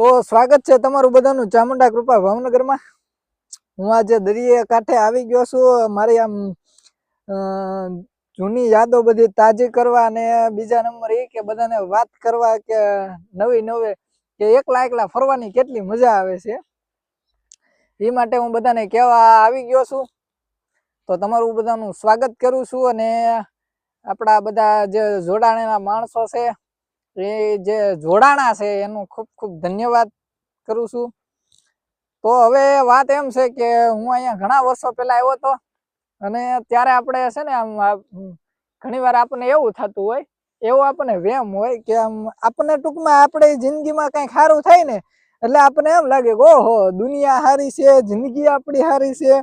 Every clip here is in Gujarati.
તો સ્વાગત છે તમારું બધાનું ચામુંડા કૃપા ભાવનગરમાં. હું આજે દરિયા કાંઠે આવી ગયો છું. મારી આમ જૂની યાદો બધી તાજી કરવા અને બીજા નંબર એ કે બધાને વાત કરવા કે નવી નવે, કે એકલા એકલા ફરવાની કેટલી મજા આવે છે. એ માટે હું બધાને કહેવા આવી ગયો છું. તો તમારું બધાનું સ્વાગત કરું છું અને આપણા બધા જે જોડાણેલા માણસો છે એ જે જોડાણા છે, એનું ખૂબ ખૂબ ધન્યવાદ કરું છું. તો હવે વાત એમ છે કે હું અહીંયા ઘણા વર્ષો પહેલા આવ્યો હતો અને ત્યારે આપણે છે ને આમ ઘણી વાર આપણને એવું થતું હોય, એવો આપણને વેમ હોય કે આમ આપણને ટૂંકમાં આપણે જિંદગીમાં કંઈક સારું થાય ને, એટલે આપણને એમ લાગે કે ઓહો, દુનિયા સારી છે, જિંદગી આપણી સારી છે.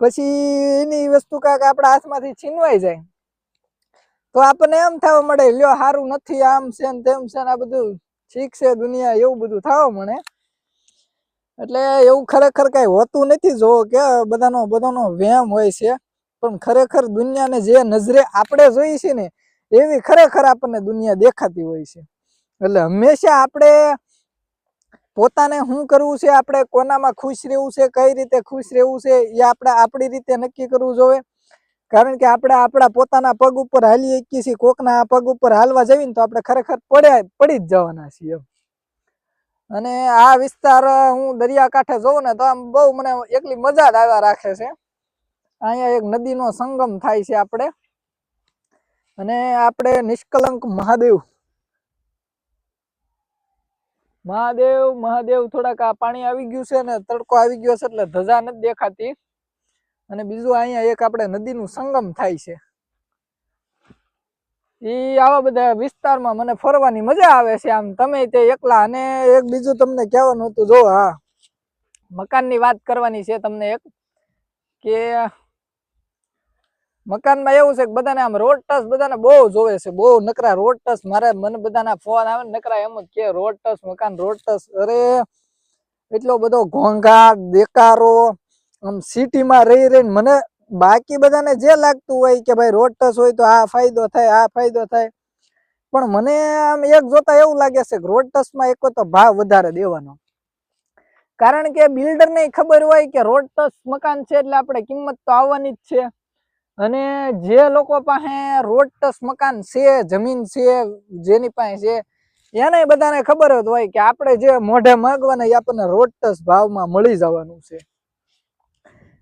પછી એની વસ્તુ કાંઈક આપણા હાથમાંથી છીનવાઈ જાય. તો આપણને એમ થવા મળે, લ્યો સારું નથી, આમ છે ને તેમ છે ને આ બધું છે દુનિયા, એવું બધું થવા મળે. એટલે એવું ખરેખર કઈ હોતું નથી, જો કે બધાનો બધાનો વહેમ હોય છે. પણ ખરેખર દુનિયાને જે નજરે આપણે જોઈએ છે ને, એવી ખરેખર આપણને દુનિયા દેખાતી હોય છે. એટલે હંમેશા આપણે પોતાને શું કરવું છે, આપણે કોનામાં ખુશ રહેવું છે, કઈ રીતે ખુશ રહેવું છે, એ આપણે આપણી રીતે નક્કી કરવું જોઈએ કારણ કે આપણે આપણા પોતાના પગ ઉપર હાલી શકીએ છીએ. કોકના પગ ઉપર હાલવા જઈએ ને તો આપણે ખરેખર પડ્યા પડી જ જવાના છીએ અને આ વિસ્તાર હું દરિયાકાંઠે જોઉં ને તો આમ બહુ મને એકલી મજા જ આવ્યા રાખે છે. અહીંયા એક નદીનો સંગમ થાય છે આપણે. અને આપણે નિષ્કલંક મહાદેવ. મહાદેવ મહાદેવ થોડાક આ પાણી આવી ગયું છે ને તડકો આવી ગયો છે એટલે ધજા નથી દેખાતી. અને બીજું અહીંયા એક આપણે નદીનું સંગમ થાય છે. એ આવા બધા વિસ્તારમાં મને ફરવાની મજા આવે છે આમ. તમે તે એકલા અને એક બીજું તમને કહેવાનું હતું, જો હા, મકાનની વાત કરવાની છે તમને એક, કે મકાનમાં એવું છે કે બધાને આમ રોડ ટચ બધાને બહુ જોવે છે, બહુ નકરા રોડ ટચ મારે મને બધાના ફોન આવે નકરા એમ જ કે રોડ ટચ મકાન રોડ ટચ અરે, એટલો બધો ઘોંઘાટ દેકારો આમ સિટીમાં રહી રહીને મને બાકી બધાને જે લાગતું હોય કે ભાઈ રોડ હોય તો આ ફાયદો થાય, આ ફાયદો થાય. પણ મને આમ એક જોતા એવું લાગે છે કે એક તો ભાવ વધારે દેવાનો. કારણ કે બિલ્ડરને ખબર હોય કે રોડ મકાન છે એટલે આપણે કિંમત તો આવવાની જ છે. અને જે લોકો પાસે રોડ મકાન છે, જમીન છે, જેની પાસે છે, એને બધાને ખબર જ હોય કે આપણે જે મોઢે માગવાના એ આપણને રોડ ભાવમાં મળી જવાનું છે.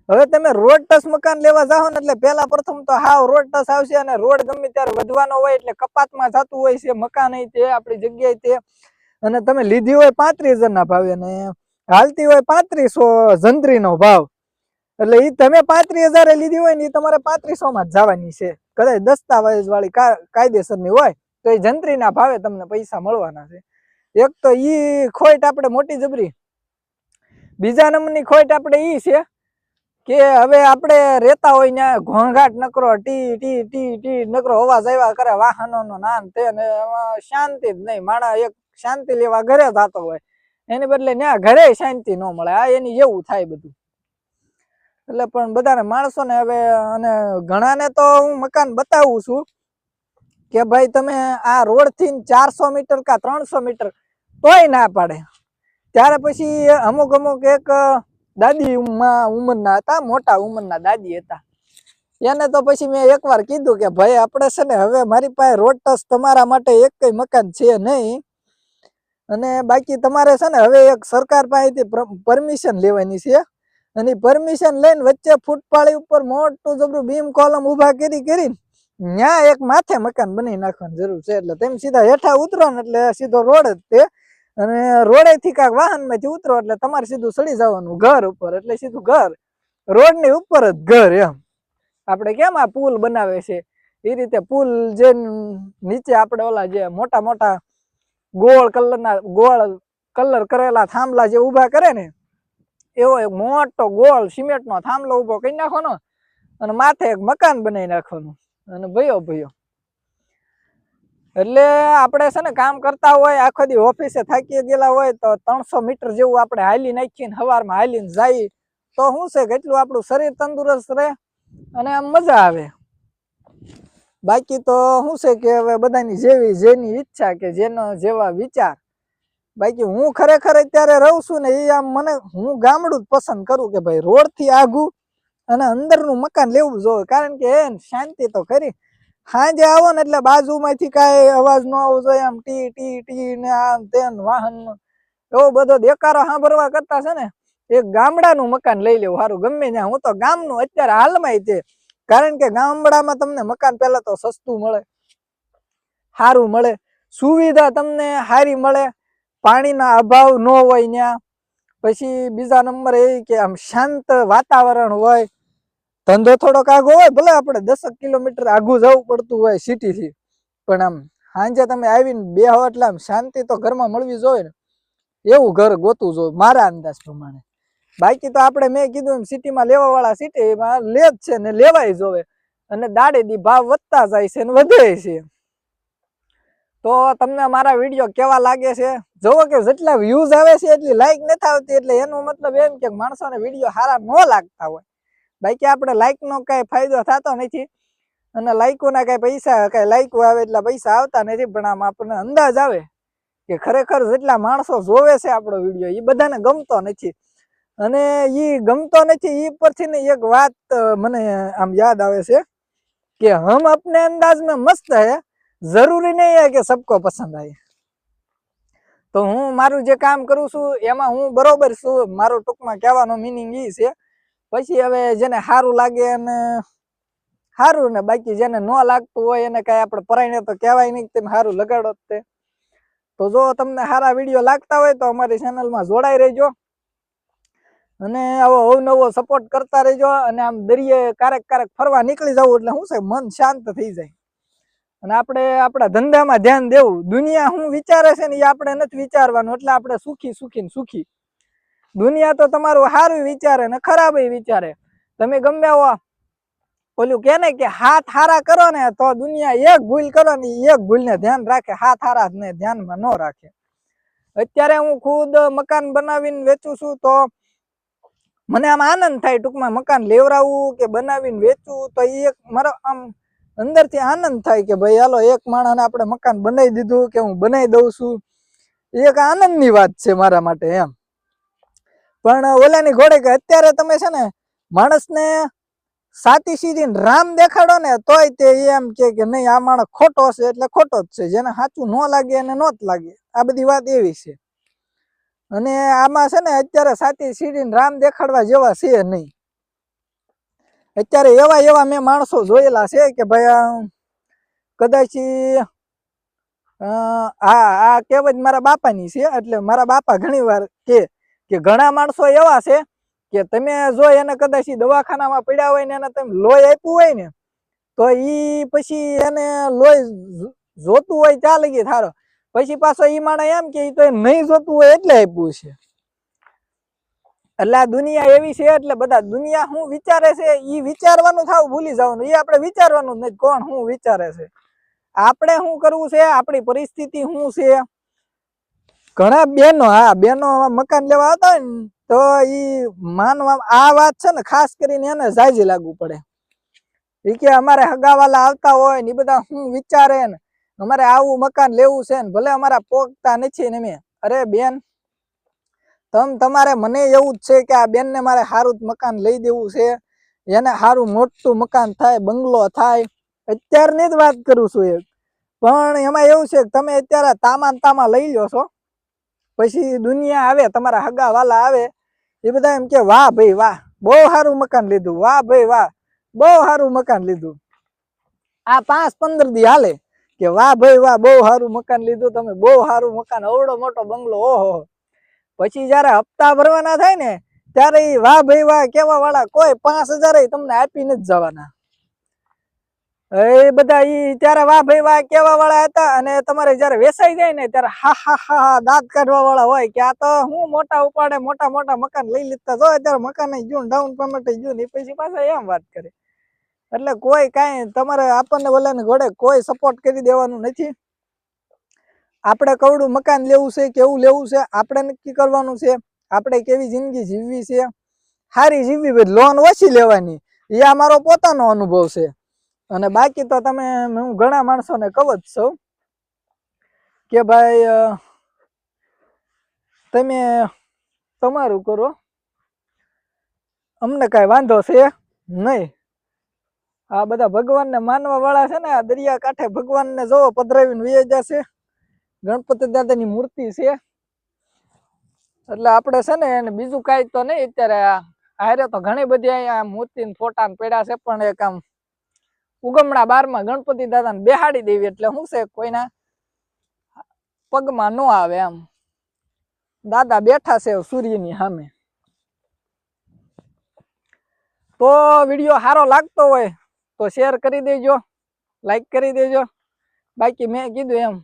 હવે તમે રોડ ટચ મકાન લેવા જાઓ ને એટલે પેલા પ્રથમ તો હાવ રોડ ટચ આવશે અને રોડ ગમે ત્યારે વધવાનો હોય એટલે કપાતમાં જતું હોય છે, મકાન તે આપણી જગ્યાએ તે અને તમે લીધી હોય પાંત્રીસ ના ભાવે અને હાલતી હોય પાંત્રીસો જંત્રીનો ભાવ. એટલે ઈ તમે પાંત્રીસ હજારે લીધી હોય ને ઈ તમારે પાંત્રીસો માં જ જવાની છે. કદાચ દસ્તાવેજ વાળી કા- કાયદેસરની હોય તો એ જંત્રીના ભાવે તમને પૈસા મળવાના છે. એક તો ઈ ખોટ આપણે મોટી જબરી. બીજા નંબરની ખોટ આપણે ઈ છે. કે હવે આપણે રહેતા હોય ને, ઘોંઘાટ નકરો, ટી ટી ટી ટી નકરો અવાજ આવ્યા કરે, વાહનોનો નાન તે ને શાંતિ જ નહીં. માણસ એક શાંતિ લેવા ઘરે થતો હોય, એની બદલે ત્યાં ઘરે શાંતિ ન મળે. આ એની જેવું થાય બધું. એટલે પણ બધાને માણસો ને હવે, અને ઘણાને તો હું મકાન બતાવું છું કે ભાઈ તમે આ રોડથી ચારસો મીટર કા ત્રણસો મીટર તોય ના પાડે. ત્યારે પછી અમુક અમુક એક દાદી ઉંમરના હતા, મોટા ઉંમરના દાદી હતા. એને તો પછી મેં એકવાર કીધું કે, ભાઈ, આપણે છે ને હવે મારી પાસે રોટસ તમારા માટે એક કઈ મકાન છે નહીં. અને બાકી તમારે છે ને હવે એક સરકાર પાસેથી પરમિશન લેવાની છે. અને પરમિશન લઈને વચ્ચે ફૂટપાળી ઉપર મોટું જબરું બીમ કોલમ ઊભા કરી કરીને ત્યાં એક માથે મકાન બનાવી નાખવાની જરૂર છે. એટલે તેમ સીધા હેઠા ઉતરો ને એટલે સીધો રોડ જ તે અને રોડે થી કાંક વાહનમાંથી ઉતરો એટલે તમારે સીધું ચડી જવાનું ઘર ઉપર, એટલે સીધું ઘર. રોડની ઉપર જ ઘર એમ. આપણે કેમ આ પુલ બનાવે છે? એ રીતે પુલ જે નીચે આપણે ઓલા જે મોટા મોટા ગોળ કલરના, ગોળ કલર કરેલા થાંભલા જે ઊભા કરે ને, એવો એક મોટો ગોળ સિમેન્ટનો થાંભલો ઊભો કરી નાખવાનો અને માથે એક મકાન બનાવી નાખવાનું. અને ભયો ભયો. એટલે આપણે છે ને કામ કરતા હોય, આખો દી ઓફિસે થાકી ગયેલા હોય, તો ત્રણસો મીટર જેવું આપણે હાલી નાખીને હવારમાં હાલીને જાય, તો શું છે કે એટલું આપણું શરીર તંદુરસ્ત રહે અને આમ મજા આવે. બાકી તો શું છે કે હવે બધાની જેવી જેની ઈચ્છા કે જેનો જેવા વિચાર. બાકી હું ખરેખર અત્યારે રહું છું ને એ આમ મને, હું ગામડું જ પસંદ કરું કે ભાઈ રોડથી આઘું અને અંદરનું મકાન લેવું જોઈએ. કારણ કે એ શાંતિ તો ખરી. સાંજે આવો ને એટલે બાજુમાંથી કાંઈ અવાજ ન આવવો જોઈએ. આમ ટી ટી ટી ને આમ તેમ વાહન એવો બધો દેકારો સાંભળવા કરતા છે ને, એક ગામડાનું મકાન લઈ લેવું સારું. ગમે ત્યાં. હું તો ગામનું અત્યારે હાલમાં છે. કારણ કે ગામડામાં તમને મકાન પહેલા તો સસ્તું મળે, સારું મળે, સુવિધા તમને સારી મળે, પાણીના અભાવ ન હોય ત્યાં. પછી બીજા નંબર એ કે આમ શાંત વાતાવરણ હોય ધંધો થોડોક આગો હોય, ભલે આપણે દસક કિલોમીટર આગું જવું પડતું હોય સિટીથી, પણ આમ સાંજે તમે આવીને બેહો એટલે આમ શાંતિ તો ઘરમાં મળવી જોઈએ ને. એવું ઘર ગોતું જોઈએ, મારા અંદાજ પ્રમાણે. બાકી તો આપણે મેં કીધું એમ સિટીમાં લેવા વાળા સિટીમાં લે જ છે ને લેવાય જોવે. અને દાડે દી ભાવ વધતા જાય છે ને વધે છે. તો તમને મારા વીડિયો કેવા લાગે છે? જોવો કે જેટલા વ્યૂઝ આવે છે એટલી લાઈક નથી આવતી, એટલે એનો મતલબ એમ કે માણસોને વીડિયો સારા ન લાગતા હોય. બાકી આપણે લાઇકનો કાંઈ ફાયદો થતો નથી. અને લાઇકોના કાંઈ પૈસા, કાંઈ લાઇકો આવે એટલા પૈસા આવતા નથી, પણ આમ આપણને અંદાજ આવે કે ખરેખર જેટલા માણસો જોવે છે આપણો વીડિયો એ બધાને ગમતો નથી. અને એ ગમતો નથી એ પરથી એક વાત મને આમ યાદ આવે છે કે હમ અપને અંદાજ में મસ્ત હે, જરૂરી નહીં હે કે સબકો પસંદ આવે તો હું મારું જે કામ કરું છું, એમાં હું બરોબર છું, મારો ટૂંકમાં કહેવાનો મિનિંગ એ છે પછી હવે જેને સારું લાગે અને સારું ને બાકી જેને ન લાગતું હોય એને કઈ આપણે પરાયણે તો કહેવાય નહીં તમે સારું લગાડો તે. તો જો તમને સારા વીડિયો લાગતા હોય તો અમારી ચેનલમાં જોડાઈ રહેજો. અને આવો અવનવો સપોર્ટ કરતા રહેજો અને આમ દરિયે ક્યારેક ક્યારેક ફરવા નીકળી જવું એટલે શું છે, મન શાંત થઈ જાય. અને આપણે આપણા ધંધામાં ધ્યાન દેવું. દુનિયા શું વિચારે છે ને એ આપણે નથી વિચારવાનું એટલે આપણે સુખી સુખી ને સુખી. દુનિયા તો તમારું સારું વિચારે ને ખરાબ વિચારે. તમે ગમે ઓલું કે ને કે હાથ હારા કરો ને તો દુનિયા એક ભૂલ કરો ને એક ભૂલ ને ધ્યાન રાખે. હાથ હારા ને ધ્યાનમાં ન રાખે. અત્યારે હું ખુદ મકાન બનાવીને વેચું છું તો મને આમ આનંદ થાય ટૂંકમાં મકાન લેવરાવું કે બનાવીને વેચવું તો એ એક મારો આમ અંદરથી આનંદ થાય કે ભાઈ હાલો એક માણસને આપણે મકાન બનાવી દીધું કે હું બનાવી દઉં છું. એક આનંદની વાત છે મારા માટે એમ. પણ ઓલાની ઘોડે કે અત્યારે તમે છે ને માણસને સાતી સીધી રામ દેખાડો ને તોય તે એમ કે નહીં, આ માણસ ખોટો છે એટલે ખોટો જ છે. જેને સાચું ન લાગે એને ન જ લાગે. આ બધી વાત એવી છે. અને આમાં છે ને અત્યારે સાતી સીડીને રામ દેખાડવા જેવા છે નહીં. અત્યારે એવા એવા મેં માણસો જોયેલા છે કે ભાઈ કદાચ આ આ કહેવત મારા બાપાની છે. એટલે મારા બાપા ઘણી વાર કે કે ઘણા માણસો એવા છે કે તમે જો એને કદાચ દવાખાનામાં પડ્યા હોય ને એને તમે લોહી આપ્યું હોય ને, તો ઈ પછી એને લોહી જોતું હોય ચાલે ગઈ થારો પછી પાછો ઈ માણસ એમ કે તો નહીં જોતું હોય એટલે આપ્યું છે. એટલે આ દુનિયા એવી છે એટલે બધા દુનિયા શું વિચારે છે, ઈ વિચારવાનું થાવ ભૂલી જવાનું. ઈ આપણે વિચારવાનું જ નથી કોણ શું વિચારે છે. આપણે શું કરવું છે, આપણી પરિસ્થિતિ શું છે? ઘણા બેનો, હા, બેનો મકાન લેવા હોય ને, તો ઈ માનવા, આ વાત છે ને, ખાસ કરીને એને જાજી લાગુ પડે. એ કે અમારે હગાવાલા આવતા હોય ને બધા શું વિચારે ને, અમારે આવું મકાન લેવું છે ને, ભલે અમારા પોગતા નથી ને મેં અરે બેન, તમ તમારે, મને એવું જ છે કે આ બેનને મારે સારું જ મકાન લઈ દેવું છે. એને સારું મોટું મકાન થાય, બંગલો થાય. અત્યારની જ વાત કરું છું એક. પણ એમાં એવું છે કે તમે અત્યારે તામાન તામા લઈ લો છો. પછી દુનિયા આવે, તમારા હગા વાલા આવે, એ બધા એમ કે, વાહ ભાઈ, વાહ, બહુ સારું મકાન લીધું, વાહ ભાઈ, વાહ, બહુ સારું મકાન લીધું. આ પાંચ પંદર દી હાલે કે, વાહ ભાઈ, વાહ, બહુ સારું મકાન લીધું તમે, બહુ સારું મકાન અવડો મોટો બંગલો, ઓહો. પછી જયારે હપ્તા ભરવાના થાય ને, ત્યારે વાહ ભાઈ, વાહ, કેવા વાળા, કોઈ પાંચ હજાર તમને આપી નથી જવાના. એ બધા ઈ ત્યારે વાહ ભાઈ વાહ કેવા વાળા હતા અને તમારે જયારે વેસાઈ જાય ને ત્યારે હા હા હા દાંત કાઢવા વાળા હોય કે આ તો હું મોટા ઉપાડે, મોટા મોટા મકાન લઈ લીધા, જો અત્યારે મકાન ગયું ડાઉન પેમેન્ટ ગયું ને પછી પાછા એમ વાત કરે. એટલે કોઈ કાંઈ તમારે આપણને ઓલાને ઘોડે કોઈ સપોર્ટ કરી દેવાનું નથી. આપણે કવડું મકાન લેવું છે કેવું લેવું છે, આપણે નક્કી કરવાનું છે, આપણે કેવી જિંદગી જીવવી છે. સારી જીવવી લોન ઓછી લેવાની. એ આ મારો પોતાનો અનુભવ છે. અને બાકી તો તમે, હું ઘણા માણસોને કહું જ છું કે ભાઈ તમે તમારું કરો. અમને કાંઈ વાંધો છે નહીં. આ બધા ભગવાનને માનવા વાળા છે ને, આ દરિયા કાંઠે ભગવાનને જોવો, પધરાવીને વે જશે. ગણપતિ દાદાની મૂર્તિ છે. એટલે આપણે છે ને, એને બીજું કાંઈ તો નહીં, અત્યારે હારે તો ઘણી બધી અહીંયા મૂર્તિ ફોટા પડ્યા છે, પણ એક આમ ઉગમણા બારમાં ગણપતિ દાદાને બેહાડી દેવી એટલે શું છે? કોઈના પગમાં ન આવે આમ દાદા બેઠા છે સૂર્યની સામે. તો વીડિયો સારો લાગતો હોય તો શેર કરી દેજો, લાઈક કરી દેજો. બાકી મેં કીધું એમ,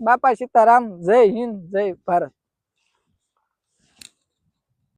બાપા સીતારામ, જય હિન્દ, જય ભારત.